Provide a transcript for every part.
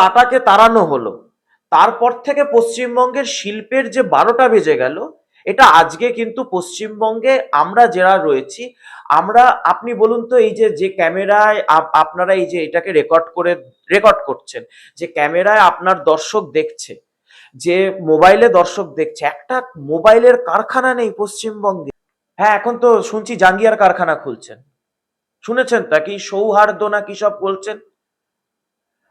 টাটাকে তাড়ানো হলো। তারপর থেকে পশ্চিমবঙ্গের শিল্পের যে বারোটা বেজে গেল, এটা আজকে কিন্তু পশ্চিমবঙ্গে আমরা যারা রয়েছি, আমরা, আপনি বলুন তো এই যে যে ক্যামেরায় আপনারা এই যে এটাকে রেকর্ড করে রেকর্ড করছেন, যে ক্যামেরায় আপনার দর্শক দেখছে, যে মোবাইলে দর্শক দেখছে, একটা মোবাইলের কারখানা নেই পশ্চিমবঙ্গে। হ্যাঁ এখন তো শুনছি জাঙ্গিয়ার কারখানা খুলছেন। শুনেছেন তা কি সৌহার্দ্য না কি সব বলছেন?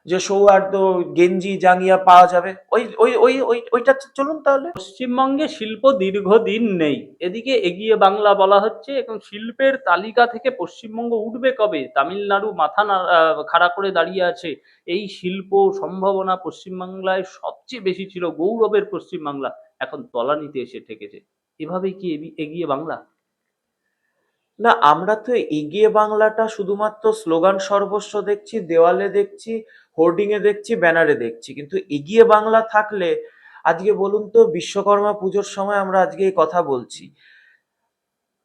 যে সৌহার্দ্য গেঞ্জি জাঙ্গিয়া পাওয়া যাবে। ওই ওই ওই ওই ওইটা চলুন তাহলে। পশ্চিমবঙ্গে শিল্প দীর্ঘদিন নেই। এদিকে এগিয়ে বাংলা বলা হচ্ছে এবং শিল্পের তালিকা থেকে পশ্চিমবঙ্গ উঠবে কবে? তামিলনাড়ু মাথা না খাড়া করে দাঁড়িয়ে আছে। এই শিল্প সম্ভাবনা পশ্চিমবাংলায় সবচেয়ে বেশি ছিল গৌরবের পশ্চিমবাংলা। এখন তলানিতে এসে ঠেকেছে। এভাবেই কি এগি- এগিয়ে বাংলা? না আমরা তো এগিয়ে বাংলাটা শুধুমাত্র স্লোগান সর্বস্ব দেখছি দেওয়ালে দেখছি হোর্ডিং এ দেখছি ব্যানারে দেখছি। কিন্তু এগিয়ে বাংলা থাকলে, আজকে বলুন তো, বিশ্বকর্মা পুজোর সময় আমরা আজকে এই কথা বলছি।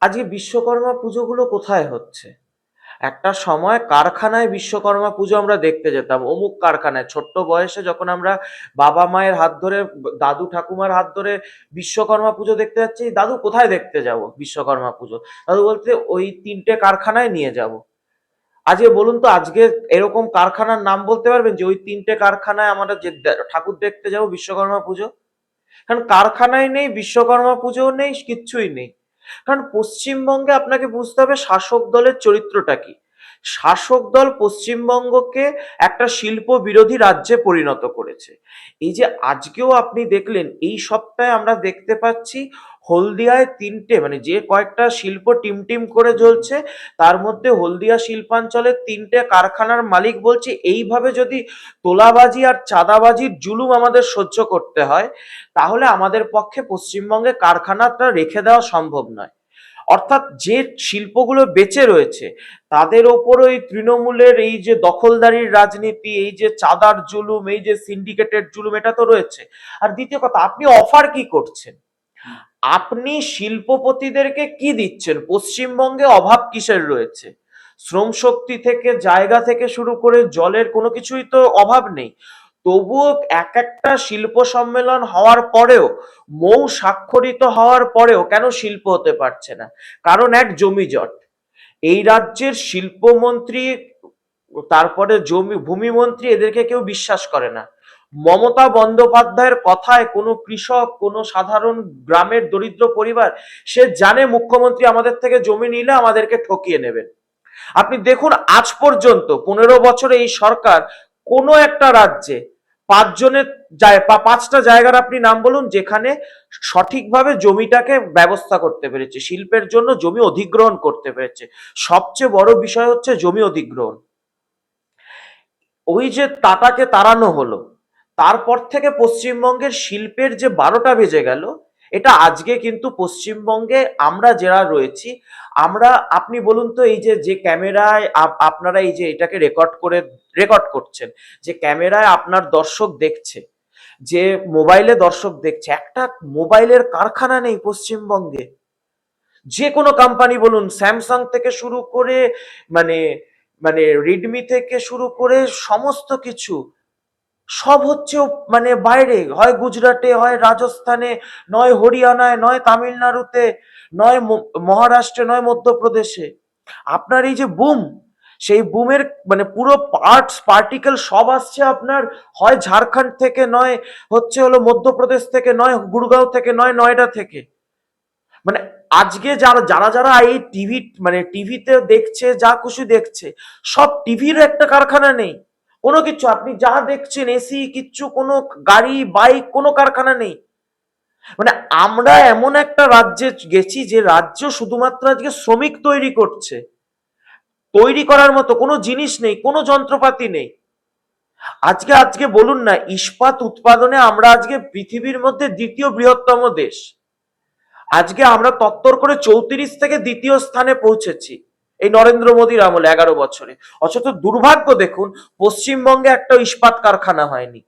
আজকে বিশ্বকর্মা পুজোগুলো কোথায় হচ্ছে? একটা সময় কারখানায় বিশ্বকর্মা পুজো আমরা দেখতে যেতাম, অমুক কারখানায়। ছোট্ট বয়সে যখন আমরা বাবা মায়ের হাত ধরে, দাদু ঠাকুমার হাত ধরে বিশ্বকর্মা পুজো দেখতে যাচ্ছি, দাদু, কোথায় দেখতে যাব বিশ্বকর্মা পুজো? দাদু বলতে ওই তিনটে কারখানায় নিয়ে যাব। আজকে বলুন তো, আজকে এরকম কারখানার নাম বলতে পারবেন যে ওই তিনটে কারখানায় আমরা যে ঠাকুর দেখতে যাব, বিশ্বকর্মা পুজো? কারণ কারখানায় নেই, বিশ্বকর্মা পুজো নেই, কিচ্ছুই নেই। কারণ পশ্চিমবঙ্গে আপনাকে বুঝতে হবে শাসক দলের চরিত্রটা কি। শাসক দল পশ্চিমবঙ্গকে একটা শিল্প বিরোধী রাজ্যে পরিণত করেছে। এই যে আজকেও আপনি দেখলেন, এই সপ্তাহে আমরা দেখতে পাচ্ছি হলদিয়ায় তিনটে মানে যে কয়েকটা শিল্প টিম টিম করে জ্বলছে, তার মধ্যে হলদিয়া শিল্পাঞ্চলের তিনটে কারখানার মালিক বলছে, এইভাবে যদি তোলাবাজি আর চাঁদাবাজির জুলুম আমাদের সহ্য করতে হয়, তাহলে আমাদের পক্ষে পশ্চিমবঙ্গে কারখানাটা রেখে দেওয়া সম্ভব নয়। অর্থাৎ যে শিল্পগুলো বেঁচে রয়েছে, তাদের ওপর ওই তৃণমূলের এই যে দখলদারির রাজনীতি, এই যে চাঁদার জুলুম, এই যে সিন্ডিকেটের জুলুম, এটা তো রয়েছে। আর দ্বিতীয় কথা, আপনি অফার কি করছেন? আপনি শিল্পপতিদেরকে কি দিচ্ছেন? পশ্চিমবঙ্গে অভাব কিসের রয়েছে? শ্রম শক্তি থেকে, জায়গা থেকে শুরু করে জলের কোনো কিছুই তো অভাব নেই। তবুও এক একটা শিল্প সম্মেলন হওয়ার পরেও, মৌ স্বাক্ষরিত হওয়ার পরেও কেন শিল্প হতে পারছে না? কারণ এক জমি জট। এই রাজ্যের শিল্পমন্ত্রী, তারপরে জমি, ভূমিমন্ত্রী এদেরকে কেউ বিশ্বাস করে না। মমতা বন্দ্যোপাধ্যায়ের কথায় কোনো কৃষক, কোনো সাধারণ গ্রামের দরিদ্র পরিবার, সে জানে মুখ্যমন্ত্রী আমাদের থেকে জমি নিলে আমাদেরকে ঠকিয়ে নেবেন। আপনি দেখুন, আজ পর্যন্ত পনেরো বছরে এই সরকার কোনো একটা রাজ্যে পাঁচজনের পাঁচটা জায়গার আপনি নাম বলুন যেখানে সঠিকভাবে জমিটাকে ব্যবস্থা করতে পেরেছে, শিল্পের জন্য জমি অধিগ্রহণ করতে পেরেছে। সবচেয়ে বড় বিষয় হচ্ছে জমি অধিগ্রহণ। ওই যে টাটাকে তাড়ানো হলো, তারপর থেকে পশ্চিমবঙ্গের শিল্পের যে বারোটা বেজে গেল এটা আজকে কিন্তু পশ্চিমবঙ্গে আমরা যারা রয়েছি, আমরা, আপনি বলুন তো এই যে যে ক্যামেরায় আপ- আপনারা এই যে এটাকে রেকর্ড করে রেকর্ড করছেন, যে ক্যামেরায় আপনার দর্শক দেখছে, যে মোবাইলে দর্শক দেখছে, একটা মোবাইলের কারখানা নেই পশ্চিমবঙ্গে। যে কোনো কোম্পানি বলুন স্যামসাং থেকে শুরু করে মানে মানে রেডমি থেকে শুরু করে সমস্ত কিছু সব হচ্ছে মানে বাইরে। হয় গুজরাটে, হয় রাজস্থানে, নয় হরিয়ানায়, নয় তামিলনাড়ুতে, নয় মহারাষ্ট্রে, নয় মধ্যপ্রদেশে। আপনার এই যে বুম, সেই বুমের মানে পুরো পার্টস, পার্টিকেল সব আসছে আপনার, হয় ঝাড়খণ্ড থেকে, নয় হচ্ছে হলো মধ্যপ্রদেশ থেকে, নয় গুড়গাঁও থেকে, নয় নয়ডা থেকে। মানে আজকে যারা যারা যারা এই টিভি মানে টিভিতে দেখছে, যা খুশি দেখছে, সব টিভির একটা কারখানা নেই। কোনো কিছু, আপনি যা দেখছেন এসি কিচ্ছু, কোনো গাড়ি, বাইক, কোনো কারখানা নেই। মানে আমরা এমন একটা রাজ্যে গেছি যে রাজ্য শুধুমাত্র আজকে শ্রমিক তৈরি করছে। তৈরি করার মতো কোনো জিনিস নেই, কোনো যন্ত্রপাতি নেই। আজকে আজকে বলুন না, ইস্পাত উৎপাদনে আমরা আজকে পৃথিবীর মধ্যে দ্বিতীয় বৃহত্তম দেশ। আজকে আমরা তত্তর করে চৌত্রিশ থেকে দ্বিতীয় স্থানে পৌঁছেছি। এই নরেন্দ্র মোদীর আমলে এগারো বছরে। অথচ দুর্ভাগ্য দেখুন, পশ্চিমবঙ্গে একটা ইস্পাত কারখানা হয়নি।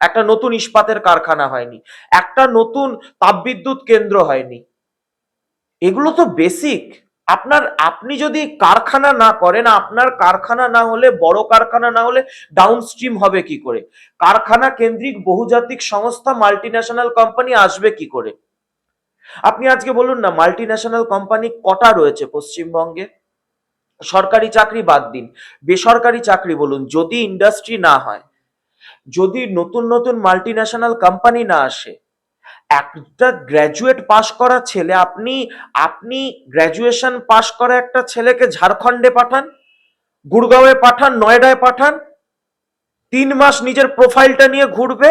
একটা নতুন ইস্পাতের কারখানা হয়নি। একটা নতুন তাপবিদ্যুৎ কেন্দ্র হয়নি। এগুলো তো বেসিক আপনার, আপনি যদি কারখানা না করেন, আপনার কারখানা না হলে, বড় কারখানা না হলে ডাউনস্ট্রিম হবে কি করে? কারখানা কেন্দ্রিক বহুজাতিক সংস্থা মাল্টি ন্যাশনাল কোম্পানি আসবে কি করে? আপনি আজকে বলুন না মাল্টি ন্যাশনাল কোম্পানি কটা রয়েছে পশ্চিমবঙ্গে? সরকারি চাকরি বাদ দিন। বেসরকারি চাকরি বলুন, যদি ইন্ডাস্ট্রি না হয়, যদি নতুন নতুন মাল্টিন্যাশনাল কোম্পানি না আসে, একটা গ্র্যাজুয়েট পাশ করা ছেলে, আপনি আপনি গ্র্যাজুয়েশন পাশ করা একটা ছেলেকে ঝাড়খণ্ডে পাঠান গুড়গাঁওয়ে পাঠান, নয়ডায় পাঠান, তিন মাস নিজের প্রোফাইলটা নিয়ে ঘুরবে,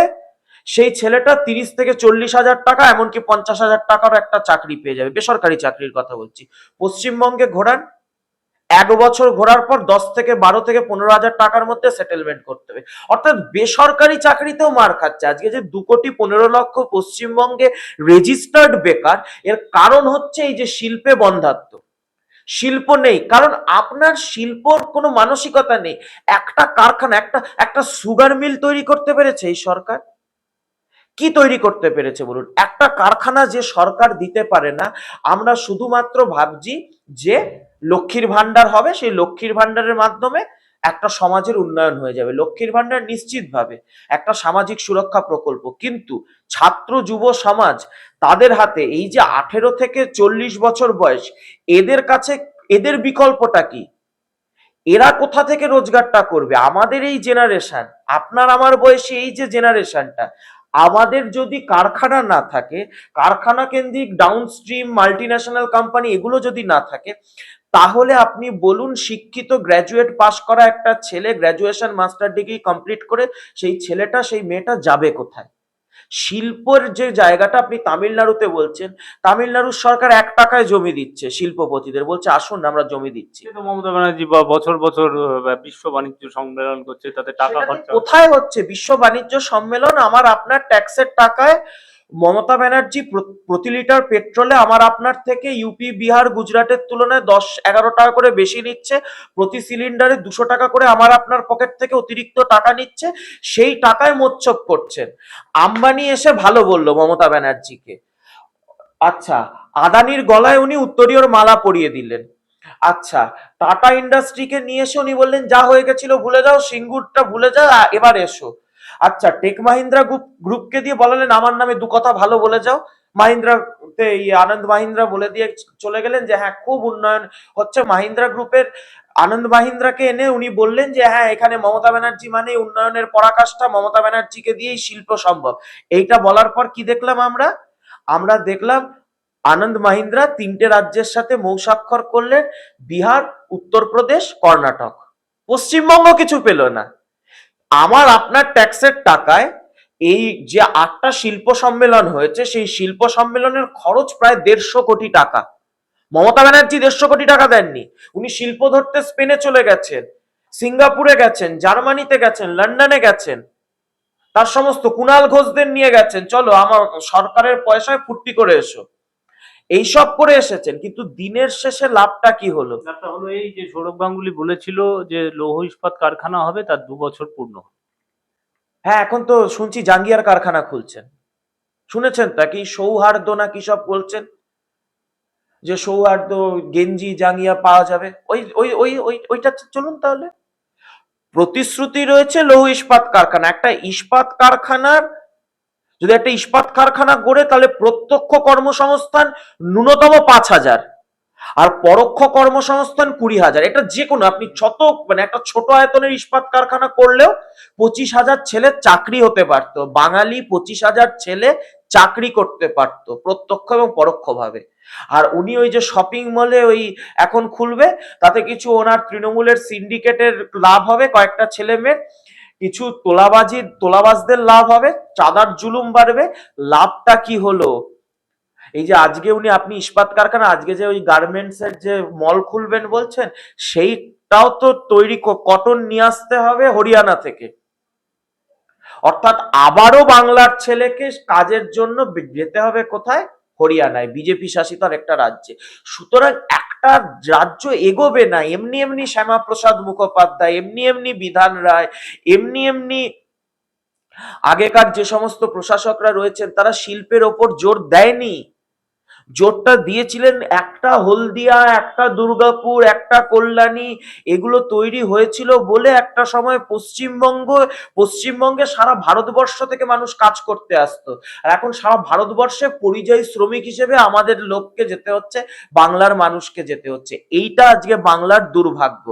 সেই ছেলেটা তিরিশ থেকে চল্লিশ হাজার টাকা, এমনকি পঞ্চাশ হাজার টাকারও একটা চাকরি পেয়ে যাবে। বেসরকারি চাকরির কথা বলছি। পশ্চিমবঙ্গে ঘোরান এক বছর ঘোরার পর দশ থেকে বারো থেকে পনেরো হাজার টাকার মধ্যে সেটেলমেন্ট করতে হবে। অর্থাৎ বেসরকারি চাকরিতেও মার খাচ্ছে। আজকে যে দু কোটি পনেরো লক্ষ পশ্চিমবঙ্গে রেজিস্টার্ড বেকার, এর কারণ হচ্ছে এই যে শিল্পে বন্ধাত্ম। শিল্প নেই, কারণ আপনার শিল্পর কোনো মানসিকতা নেই। একটা কারখানা, একটা একটা সুগার মিল তৈরি করতে পেরেছে এই সরকার? কি তৈরি করতে পেরেছে বলুন? একটা কারখানা যে সরকার দিতে পারে না, আমরা শুধুমাত্র ভাবছি যে লক্ষ্মীর ভান্ডার হবে, সেই লক্ষ্মীর ভান্ডারের মাধ্যমে একটা সমাজের উন্নয়ন হয়ে যাবে। লক্ষ্মীর ভান্ডার নিশ্চিতভাবে একটা সামাজিক সুরক্ষা প্রকল্প। কিন্তু ছাত্র, যুব সমাজ তাদের হাতে এই যে আঠেরো থেকে চল্লিশ বছর বয়স, এদের কাছে, এদের বিকল্পটা কি? এরা কোথা থেকে রোজগারটা করবে? আমাদের এই জেনারেশন আপনার আমার বয়সী এই যে জেনারেশনটা আমাদের যদি কারখানা না থাকে, কারখানা কেন্দ্রিক ডাউনস্ট্রিম মাল্টিন্যাশনাল কোম্পানি এগুলো যদি না থাকে তাহলে আপনি বলুন শিক্ষিত গ্র্যাজুয়েট পাস করা একটা ছেলে গ্র্যাজুয়েশন মাস্টার ডিগ্রি কমপ্লিট করে সেই ছেলেটা সেই মেয়েটা যাবে কোথায়? শিল্পের যে জায়গাটা আপনি তামিলনাড়ুতে বলছেন তামিলনাড়ুর সরকার এক টাকায় জমি দিচ্ছে শিল্পপতিদের বলছে আসুন আমরা জমি দিচ্ছি। মমতা ব্যানার্জি বা বছর বছর বিশ্ব বাণিজ্য সম্মেলন করছে তাতে টাকা কোথায় হচ্ছে? বিশ্ব বাণিজ্য সম্মেলন আমার আপনার ট্যাক্সের টাকায় মমতা ব্যানার্জি প্রতি লিটার পেট্রোলে আমার আপনার থেকে ইউপি বিহার, গুজরাটের তুলনায় দশ, এগারো টাকা করে বেশি নিচ্ছে। প্রতি সিলিন্ডারে দুশো টাকা করে আমার আপনার পকেট থেকে অতিরিক্ত টাকা নিচ্ছে। সেই টাকায় মোচ্ছব করছেন। আম্বানি এসে ভালো বলল মমতা ব্যানার্জিকে। আচ্ছা আদানির গলায় উনি উত্তরীয়র মালা পরিয়ে দিলেন। আচ্ছা টাটা ইন্ডাস্ট্রিকে নিয়ে এসে উনি বললেন, যা হয়ে গেছিল ভুলে যাও, সিঙ্গুরটা ভুলে যাও এবার এসো। আচ্ছা টেক মাহিন্দ্রা গ্রুপ গ্রুপকে দিয়ে বলালেন আমার নামে দু কথা ভালো বলে যাও। মাহিন্দ্রাতে আনন্দ মাহিন্দ্রা বলে দিয়ে চলে গেলেন যে হ্যাঁ খুব উন্নয়ন হচ্ছে। মাহিন্দ্রা গ্রুপের আনন্দ মাহিন্দ্রাকে এনে উনি বললেন যে হ্যাঁ এখানে মমতা ব্যানার্জি মানে উন্নয়নের পরাকাষ্ঠা, মমতা ব্যানার্জিকে দিয়েই শিল্প সম্ভব। এইটা বলার পর কি দেখলাম আমরা? আমরা দেখলাম আনন্দ মাহিন্দ্রা তিনটে রাজ্যের সাথে মৌসাক্ষর করলেন। বিহার, উত্তরপ্রদেশ, কর্ণাটক। পশ্চিমবঙ্গ কিছু পেল না। আমার আপনার ট্যাক্সের টাকায় এই যে আটটা শিল্প সম্মেলন হয়েছে, সেই শিল্প সম্মেলনের খরচ প্রায় দেড়শো কোটি টাকা। মমতা ব্যানার্জি দেড়শো কোটি টাকা দেননি। উনি শিল্প ধরতে স্পেনে চলে গেছেন, সিঙ্গাপুরে গেছেন, জার্মানিতে গেছেন, লন্ডনে গেছেন। তার সমস্ত কুণাল ঘোষদের নিয়ে গেছেন। চলো আমার সরকারের পয়সায় ফুর্তি করে এসো। এইসব করে এসেছেন কিন্তু দিনের শেষে লাভটা কি হলো? হলো এই যে সৌরভ গাঙ্গুলি বলেছিল যে লৌহ ইস্পাত কারখানা হবে তার দু বছর পূর্ণ হ্যাঁ এখন তো শুনছি জাঙ্গিয়ার কারখানা খুলছেন। শুনেছেন তা কি? সৌহার্দ্য না কি সব বলছেন? যে সৌহার্দ্য গেঞ্জি জাঙ্গিয়া পাওয়া যাবে। ওই ওই ওই ওই ওইটা চলুন তাহলে। প্রতিশ্রুতি রয়েছে লৌহ ইস্পাত কারখানা। একটা ইস্পাত কারখানার যদি একটা ইস্পাত কারখানা গড়ে, তাহলে প্রত্যক্ষ কর্মসংস্থান ন্যূনতম পাঁচ হাজার। আর পরোক্ষ কর্মসংস্থান কুড়ি হাজার। এটা যে কোনো আপনি ছত মানে একটা ছোট আয়তনের ইস্পাত কারখানা করলেও পঁচিশ হাজার ছেলে চাকরি হতে পারতো। বাঙালি পঁচিশ হাজার ছেলে চাকরি করতে পারতো, প্রত্যক্ষ এবং পরোক্ষভাবে। আর উনি ওই যে শপিং মলে ওই এখন খুলবে, তাতে কিছু ওনার তৃণমূলের সিন্ডিকেটের লাভ হবে, কয়েকটা ছেলে মেয়ের কিছু তোলাবাজি, তোলাবাজদের লাভ হবে, চাঁদার জুলুম বাড়বে। লাভটা কি হলো? এই যে আজকে উনি, আপনি ইস্পাত কারখানা, আজকে যে ওই গার্মেন্টস এর যে মল খুলবেন বলছেন, সেইটাও তো তৈরি কটন নিয়ে আসতে হবে হরিয়ানা থেকে। অর্থাৎ আবারও বাংলার ছেলেকে কাজের জন্য যেতে হবে কোথায়? হরিয়ানায়, বিজেপি শাসিত আর একটা রাজ্যে। সুতরাং একটা রাজ্য এগোবে না, এমনি এমনি শ্যামাপ্রসাদ মুখোপাধ্যায়, এমনি এমনি বিধান রায়, এমনি এমনি আগেকার যে সমস্ত প্রশাসকরা রয়েছেন, তারা শিল্পের ওপর জোর দেয়নি। জোরটা দিয়েছিলেন একটা হলদিয়া, একটা দুর্গাপুর, একটা কল্যাণী, এগুলো তৈরি হয়েছিল বলে একটা সময় পশ্চিমবঙ্গ, পশ্চিমবঙ্গে সারা ভারতবর্ষ থেকে মানুষ কাজ করতে আসতো। আর এখন সারা ভারতবর্ষে পরিযায়ী শ্রমিক হিসেবে আমাদের লোককে যেতে হচ্ছে, বাংলার মানুষকে যেতে হচ্ছে। এইটা আজকে বাংলার দুর্ভাগ্য।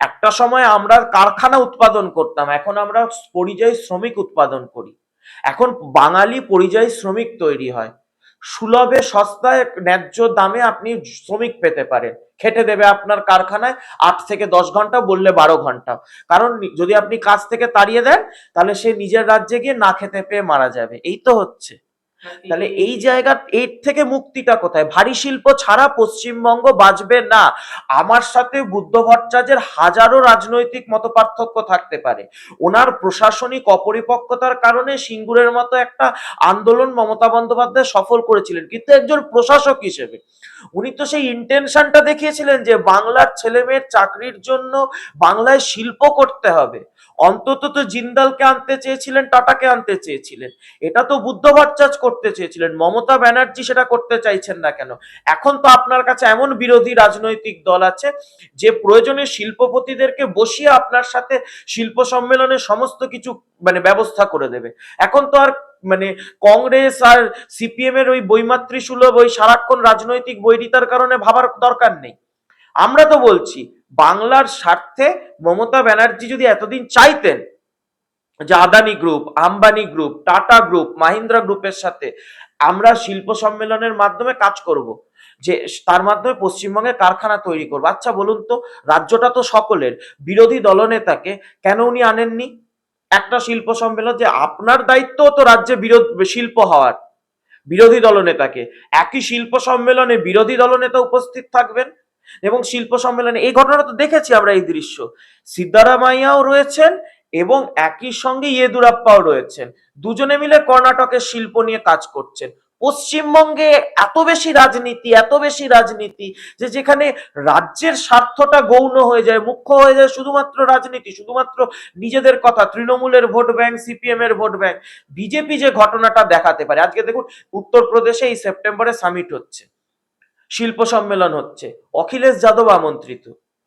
একটা সময় আমরা কারখানা উৎপাদন করতাম, এখন আমরা পরিযায়ী শ্রমিক উৎপাদন করি। এখন বাঙালি পরিযায়ী শ্রমিক তৈরি হয়। সুলভে, সস্তায়, ন্যায্য দামে আপনি শ্রমিক পেতে পারেন। খেটে দেবে আপনার কারখানায় আট থেকে দশ ঘণ্টা, বললে বারো ঘণ্টা। কারণ যদি আপনি কাজ থেকে তাড়িয়ে দেন, তাহলে সে নিজের রাজ্যে গিয়ে না খেতে পেয়ে মারা যাবে। এই তো হচ্ছে। তাহলে এই জায়গা, এর থেকে মুক্তিটা কোথায়? ভারী শিল্প ছাড়া পশ্চিমবঙ্গ বাঁচবে না। আমার সাথে বুদ্ধ ভট্টাচার্যের হাজারো রাজনৈতিক মত পার্থক্য থাকতে পারে। ওনার প্রশাসনিক অপরিপক্কতার কারণে সিঙ্গুরের মতো একটা আন্দোলন মমতা বন্দ্যোপাধ্যায় সফল করেছিলেন। কিন্তু একজন প্রশাসক হিসেবে উনি তো সেই ইন্টেনশনটা দেখিয়েছিলেন যে বাংলার ছেলে মেয়ের চাকরির জন্য বাংলায় শিল্প করতে হবে। অন্তত তো জিন্দালকে আনতে চেয়েছিলেন, টাটাকে আনতে চেয়েছিলেন। এটা তো বুদ্ধ ভট্টাচার্য করতে চেয়েছিলেন, মমতা ব্যানার্জি সেটা করতে চাইছেন না কেন? এখন তো আপনার কাছে এমন বিরোধী রাজনৈতিক দল আছে, যে প্রয়োজনে শিল্পপতিদেরকে বসিয়ে আপনার সাথে শিল্প সম্মেলনে সমস্ত কিছু মানে ব্যবস্থা করে দেবে। এখন তো আর মানে কংগ্রেস আর সিপিএম এর ওই বৈমাতৃ সুলভ, ওই সারাক্ষণ রাজনৈতিক বৈরিতার কারণে ভাবার দরকার নেই। আমরা তো বলছি, বাংলার স্বার্থে মমতা ব্যানার্জি যদি এতদিন চাইতেন যে Adani group Ambani group Tata group Mahindra গ্রুপের সাথে আমরা শিল্প সম্মেলনের মাধ্যমে কাজ করব। যে তার মাধ্যমে পশ্চিমবঙ্গে কারখানা তৈরি করব। আচ্ছা বলুন তো, রাজ্যটা তো সকলের। বিরোধী দলনেতাকে কেন উনি আনেননি? একটা শিল্প সম্মেলন যে আপনার দায়িত্ব তো রাজ্যে বিরোধ, শিল্প হওয়ার। বিরোধী দলনেতাকে। একই শিল্প সম্মেলনে বিরোধী দলনেতা উপস্থিত থাকবেন এবং শিল্প সম্মেলনে, এই ঘটনা তো দেখেছি আমরা এই দৃশ্য। সিদ্ধারামাইয়াও রয়েছেন এবং একই সঙ্গে ইয়েদুরাপ্পাও রয়েছেন। দুজনে মিলে কর্ণাটকের শিল্প নিয়ে কাজ করছেন। পশ্চিমবঙ্গে এত বেশি রাজনীতি, এত বেশি রাজনীতি যে যেখানে রাজ্যের স্বার্থটা গৌণ হয়ে যায়, মুখ্য হয়ে যায় শুধুমাত্র রাজনীতি, শুধুমাত্র নিজেদের কথা, তৃণমূলের ভোট ব্যাংক সিপিএম এর ভোট ব্যাংক। বিজেপি যে ঘটনাটা দেখাতে পারে, আজকে দেখুন উত্তরপ্রদেশে এই সেপ্টেম্বরে সামিট হচ্ছে, শিল্প সম্মেলন হচ্ছে, অখিলেশ যাদব আমন্ত্রিত।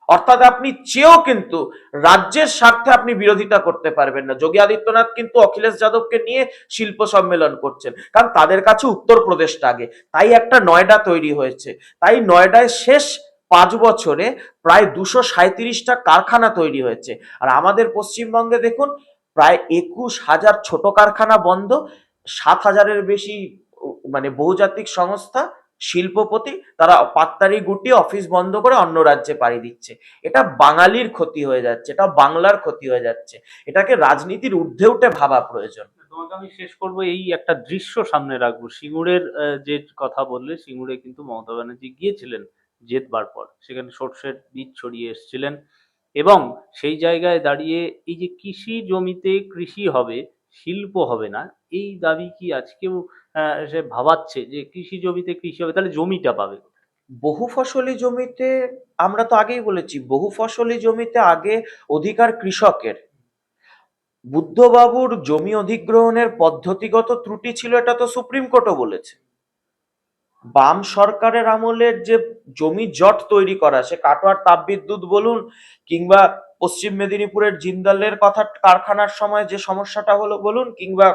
অর্থাৎ আপনি চেয়েও কিন্তু রাজ্যের স্বার্থে আপনি বিরোধিতা করতে পারবেন না। যোগী আদিত্যনাথ কিন্তু অখিলেশ যাদবকে নিয়ে শিল্প সম্মেলন করছেন। কারণ তাদের কাছে উত্তরপ্রদেশটা আগে। তাই একটা নয়ডা তৈরি হয়েছে। তাই নয়ডায় শেষ পাঁচ বছরে প্রায় দুশো সাঁত্রিশটা কারখানা তৈরি হয়েছে। আর আমাদের পশ্চিমবঙ্গে দেখুন, প্রায় একুশ হাজার ছোট কারখানা বন্ধ, সাত হাজারের বেশি মানে বহুজাতিক সংস্থা শিল্পপতি তারা পাত্তারি গুটি অফিস বন্ধ করে অন্য রাজ্যে পাড়ি দিচ্ছে। এটা বাঙালির ক্ষতি হয়ে যাচ্ছে, এটা বাংলার ক্ষতি হয়ে যাচ্ছে। এটাকে রাজনীতির ঊর্ধ্বে উঠে ভাবা প্রয়োজন। তোমাকে আমি শেষ করব, এই একটা দৃশ্য সামনে রাখব। সিঙ্গুরের যে কথা বললে, সিঙ্গুরে কিন্তু মমতা ব্যানার্জি গিয়েছিলেন জেতবার পর। সেখানে সর্ষের বীজ ছড়িয়ে এসেছিলেন এবং সেই জায়গায় দাঁড়িয়ে এই যে কৃষি জমিতে কৃষি হবে, শিল্প হবে না এই দাবি কি আজকেও সে ভাবাচ্ছে যে কৃষি জমিতে কৃষি হবে, তাহলে জমিটা পাবে বহু ফসলি জমিতে, আমরা তো আগেই বলেছি, বহু ফসলি জমিতে আগে অধিকার কৃষকের। বুদ্ধবাবুর জমি অধিগ্রহণের পদ্ধতিগত ত্রুটি ছিল, এটা তো সুপ্রিম কোর্টও বলেছে। বাম সরকারের আমলের যে জমি জট তৈরি করা, সে কাটোয়ার তাপবিদ্যুৎ বলুন, কিংবা পশ্চিম মেদিনীপুরের জিন্দালের কথা কারখানার সময় যে সমস্যাটা হলো, বলুন, কিংবা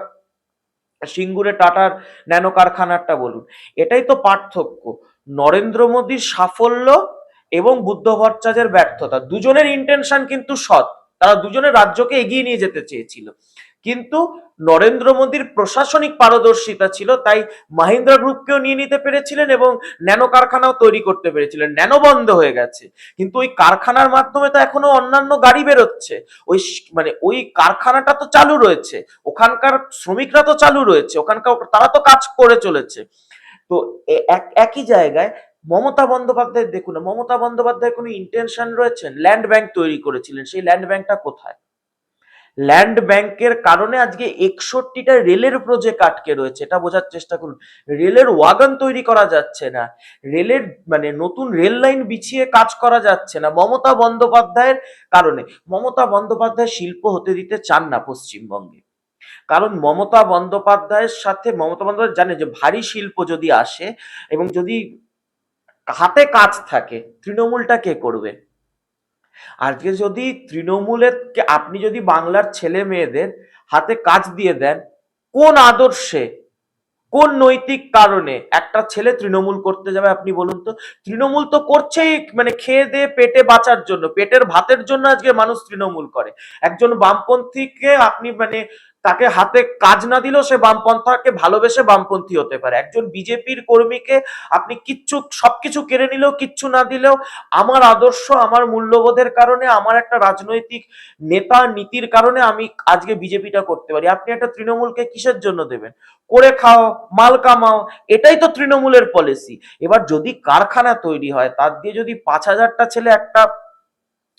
সিঙ্গুরে টাটার ন্যানো কারখানারটা বলুন। এটাই তো পার্থক্য। নরেন্দ্র মোদীর সাফল্য এবং বুদ্ধ ভট্টাচার্যের ব্যর্থতা, দুজনের ইন্টেনশন কিন্তু সৎ। তারা দুজনে রাজ্যকে এগিয়ে নিয়ে যেতে চেয়েছিল। কিন্তু নরেন্দ্র মোদীর প্রশাসনিক পারদর্শিতা ছিল, তাই মাহিন্দ্রা গ্রুপকেও নিয়ে নিতে পেরেছিলেন এবং ন্যানো কারখানাও তৈরি করতে পেরেছিলেন। ন্যানো বন্ধ হয়ে গেছে। কিন্তু ওই কারখানার মাধ্যমে তো এখনও অন্যান্য গাড়ি বেরোচ্ছে। ওই মানে ওই কারখানাটা তো চালু রয়েছে। ওখানকার শ্রমিকরা তো চালু রয়েছে। ওখানকার তারা তো কাজ করে চলেছে। তো এক- একই জায়গায় মমতা বন্দ্যোপাধ্যায়, দেখুন মমতা বন্দ্যোপাধ্যায় কোনো ইন্টেনশন রয়েছেন? ল্যান্ড ব্যাংক তৈরি করেছিলেন। সেই ল্যান্ড ব্যাংকটা কোথায়? ল্যান্ড ব্যাংকের কারণে আজকে একষট্টিটা রেলের প্রজেক্ট আটকে রয়েছে। এটা বোঝার চেষ্টা করুন। রেলের ওয়াগন তৈরি করা যাচ্ছে না। রেলের মানে নতুন রেল লাইন বিছিয়ে কাজ করা যাচ্ছে না মমতা বন্দ্যোপাধ্যায়ের কারণে। মমতা বন্দ্যোপাধ্যায় শিল্প হতে দিতে চান না পশ্চিমবঙ্গে। কারণ মমতা বন্দ্যোপাধ্যায়ের সাথে, মমতা বন্দ্যোপাধ্যায় জানে যে ভারী শিল্প যদি আসে এবং যদি হাতে কাজ থাকে, তৃণমূলটা কে করবে? আজকে যদি তৃণমূলের আপনি যদি বাংলার ছেলে মেয়েদের হাতে কাজ দিয়ে দেন, কোন আদর্শে, কোন নৈতিক কারণে একটা ছেলে তৃণমূল করতে যাবে আপনি বলুন তো? তৃণমূল তো করছেই মানে খেয়ে দিয়ে পেটে বাঁচার জন্য, পেটের ভাতের জন্য আজকে মানুষ তৃণমূল করে। একজন বামপন্থীকে আপনি মানে তাকে হাতে কাজ না দিলেও সে বামপন্থাকে ভালোবেসে বামপন্থী হতে পারে। একজন বিজেপির কর্মীকে আপনি কিচ্ছু, সবকিছু কেড়ে নিলেও, কিচ্ছু না দিলেও, আমার আদর্শ, আমার মূল্যবোধের কারণে, আমার একটা রাজনৈতিক নেতা নীতির কারণে আমি আজকে বিজেপিটা করতে পারি। আপনি একটা তৃণমূলকে কিসের জন্য দেবেন? করে খাও, মাল কামাও, এটাই তো তৃণমূলের পলিসি এবার যদি কারখানা তৈরি হয়, তার দিয়ে যদি পাঁচ হাজারটা ছেলে একটা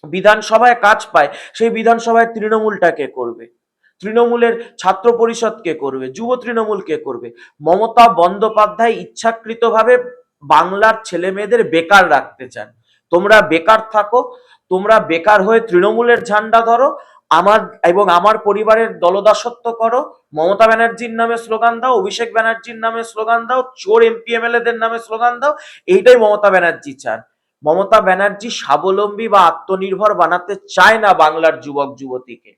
বিধানসভায় কাজ পায়, সেই বিধানসভায় তৃণমূলটাকে করবে? তৃণমূলের ছাত্র পরিষদ কে করবে? যুব তৃণমূল কে করবে? মমতা বন্দ্যোপাধ্যায় ইচ্ছাকৃতভাবে বাংলার ছেলে মেয়েদের বেকার রাখতে চান। তোমরা বেকার থাকো, তোমরা বেকার হয়ে তৃণমূলের ঝান্ডা ধরো, আমার এবং আমার পরিবারের দলদাসত্ব করো। মমতা ব্যানার্জির নামে স্লোগান দাও, অভিষেক ব্যানার্জির নামে স্লোগান দাও, চোর এমপি এমএলএ দের নামে স্লোগান দাও, এইটাই মমতা ব্যানার্জি চান। মমতা ব্যানার্জি স্বাবলম্বী বা আত্মনির্ভর বানাতে চায় না বাংলার যুবক, যুবতীকে।